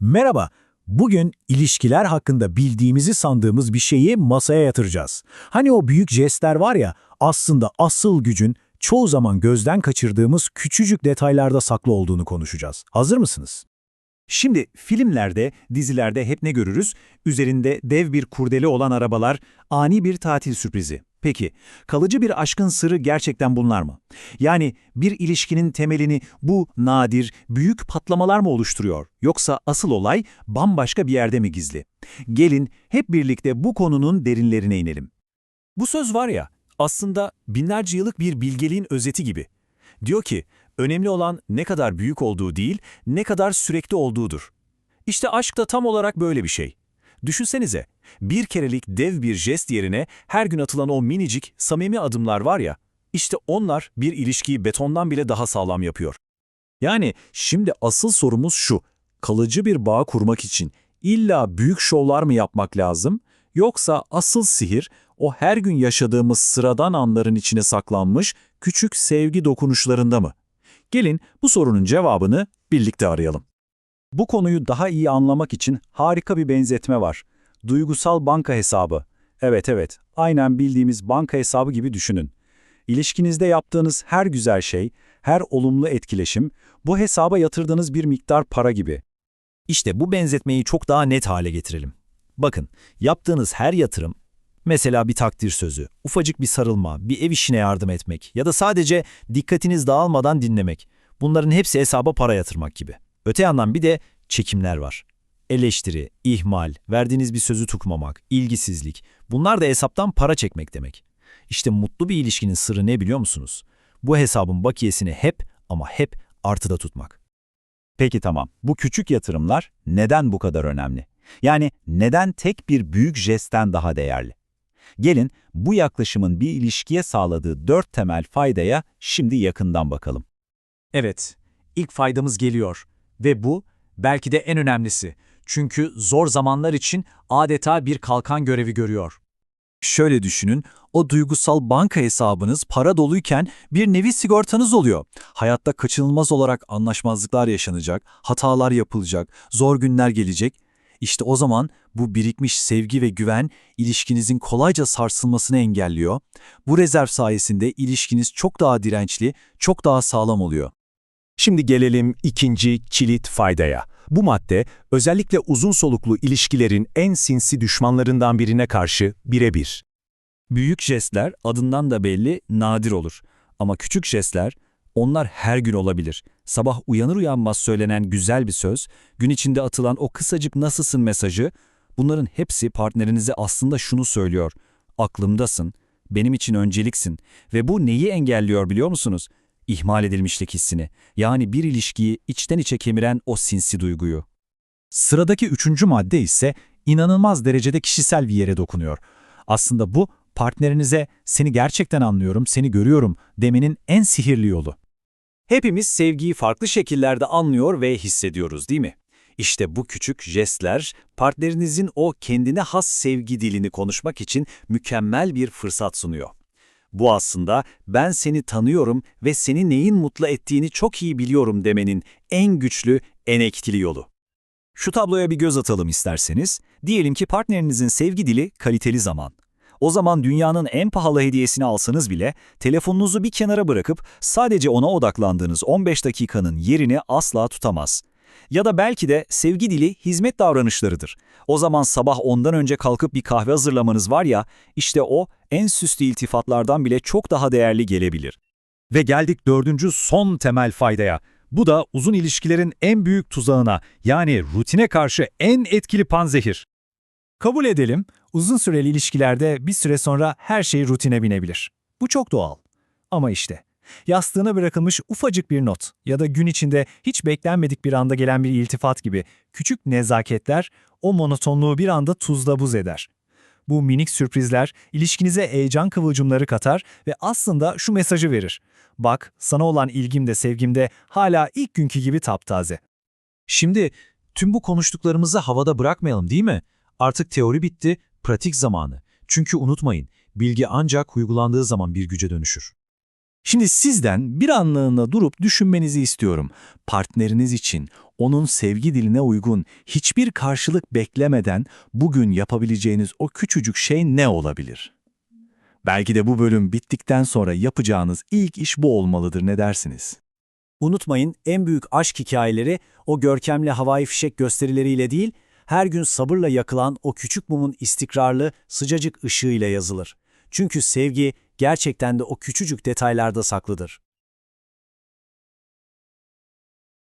Merhaba, bugün ilişkiler hakkında bildiğimizi sandığımız bir şeyi masaya yatıracağız. Hani o büyük jestler var ya, aslında asıl gücün çoğu zaman gözden kaçırdığımız küçücük detaylarda saklı olduğunu konuşacağız. Hazır mısınız? Şimdi filmlerde, dizilerde hep ne görürüz? Üzerinde dev bir kurdele olan arabalar, ani bir tatil sürprizi. Peki, kalıcı bir aşkın sırrı gerçekten bunlar mı? Yani bir ilişkinin temelini bu nadir, büyük patlamalar mı oluşturuyor? Yoksa asıl olay bambaşka bir yerde mi gizli? Gelin hep birlikte bu konunun derinlerine inelim. Bu söz var ya, aslında binlerce yıllık bir bilgeliğin özeti gibi. Diyor ki, önemli olan ne kadar büyük olduğu değil, ne kadar sürekli olduğudur. İşte aşk da tam olarak böyle bir şey. Düşünsenize, bir kerelik dev bir jest yerine her gün atılan o minicik, samimi adımlar var ya, işte onlar bir ilişkiyi betondan bile daha sağlam yapıyor. Yani şimdi asıl sorumuz şu, kalıcı bir bağ kurmak için illa büyük şovlar mı yapmak lazım, yoksa asıl sihir o her gün yaşadığımız sıradan anların içine saklanmış küçük sevgi dokunuşlarında mı? Gelin bu sorunun cevabını birlikte arayalım. Bu konuyu daha iyi anlamak için harika bir benzetme var. Duygusal banka hesabı. Evet evet, aynen bildiğimiz banka hesabı gibi düşünün. İlişkinizde yaptığınız her güzel şey, her olumlu etkileşim, bu hesaba yatırdığınız bir miktar para gibi. İşte bu benzetmeyi çok daha net hale getirelim. Bakın, yaptığınız her yatırım, mesela bir takdir sözü, ufacık bir sarılma, bir ev işine yardım etmek ya da sadece dikkatiniz dağılmadan dinlemek, bunların hepsi hesaba para yatırmak gibi. Öte yandan bir de çekimler var. Eleştiri, ihmal, verdiğiniz bir sözü tutmamak, ilgisizlik, bunlar da hesaptan para çekmek demek. İşte mutlu bir ilişkinin sırrı ne biliyor musunuz? Bu hesabın bakiyesini hep ama hep artıda tutmak. Peki tamam, bu küçük yatırımlar neden bu kadar önemli? Yani neden tek bir büyük jestten daha değerli? Gelin bu yaklaşımın bir ilişkiye sağladığı dört temel faydaya şimdi yakından bakalım. Evet, ilk faydamız geliyor ve bu belki de en önemlisi. Çünkü zor zamanlar için adeta bir kalkan görevi görüyor. Şöyle düşünün, o duygusal banka hesabınız para doluyken bir nevi sigortanız oluyor. Hayatta kaçınılmaz olarak anlaşmazlıklar yaşanacak, hatalar yapılacak, zor günler gelecek. İşte o zaman bu birikmiş sevgi ve güven ilişkinizin kolayca sarsılmasını engelliyor. Bu rezerv sayesinde ilişkiniz çok daha dirençli, çok daha sağlam oluyor. Şimdi gelelim ikinci kilit faydaya. Bu madde özellikle uzun soluklu ilişkilerin en sinsi düşmanlarından birine karşı birebir. Büyük jestler adından da belli nadir olur. Ama küçük jestler onlar her gün olabilir. Sabah uyanır uyanmaz söylenen güzel bir söz, gün içinde atılan o kısacık nasılsın mesajı, bunların hepsi partnerinize aslında şunu söylüyor. Aklımdasın, benim için önceliksin ve bu neyi engelliyor biliyor musunuz? İhmal edilmişlik hissini, yani bir ilişkiyi içten içe kemiren o sinsi duyguyu. Sıradaki üçüncü madde ise inanılmaz derecede kişisel bir yere dokunuyor. Aslında bu partnerinize seni gerçekten anlıyorum, seni görüyorum demenin en sihirli yolu. Hepimiz sevgiyi farklı şekillerde anlıyor ve hissediyoruz değil mi? İşte bu küçük jestler partnerinizin o kendine has sevgi dilini konuşmak için mükemmel bir fırsat sunuyor. Bu aslında ben seni tanıyorum ve seni neyin mutlu ettiğini çok iyi biliyorum demenin en güçlü, en etkili yolu. Şu tabloya bir göz atalım isterseniz. Diyelim ki partnerinizin sevgi dili kaliteli zaman. O zaman dünyanın en pahalı hediyesini alsanız bile telefonunuzu bir kenara bırakıp sadece ona odaklandığınız 15 dakikanın yerini asla tutamaz. Ya da belki de sevgi dili hizmet davranışlarıdır. O zaman sabah ondan önce kalkıp bir kahve hazırlamanız var ya, işte o en süslü iltifatlardan bile çok daha değerli gelebilir. Ve geldik dördüncü son temel faydaya. Bu da uzun ilişkilerin en büyük tuzağına yani rutine karşı en etkili panzehir. Kabul edelim, uzun süreli ilişkilerde bir süre sonra her şey rutine binebilir. Bu çok doğal. Ama işte, yastığına bırakılmış ufacık bir not ya da gün içinde hiç beklenmedik bir anda gelen bir iltifat gibi küçük nezaketler o monotonluğu bir anda tuzla buz eder. Bu minik sürprizler ilişkinize heyecan kıvılcımları katar ve aslında şu mesajı verir. Bak, sana olan ilgim de sevgim de hala ilk günkü gibi taptaze. Şimdi tüm bu konuştuklarımızı havada bırakmayalım değil mi? Artık teori bitti, pratik zamanı. Çünkü unutmayın, bilgi ancak uygulandığı zaman bir güce dönüşür. Şimdi sizden bir anlığına durup düşünmenizi istiyorum. Partneriniz için onun sevgi diline uygun, hiçbir karşılık beklemeden bugün yapabileceğiniz o küçücük şey ne olabilir? Belki de bu bölüm bittikten sonra yapacağınız ilk iş bu olmalıdır ne dersiniz? Unutmayın en büyük aşk hikayeleri o görkemli havai fişek gösterileriyle değil, her gün sabırla yakılan o küçük mumun istikrarlı, sıcacık ışığıyla yazılır. Çünkü sevgi gerçekten de o küçücük detaylarda saklıdır.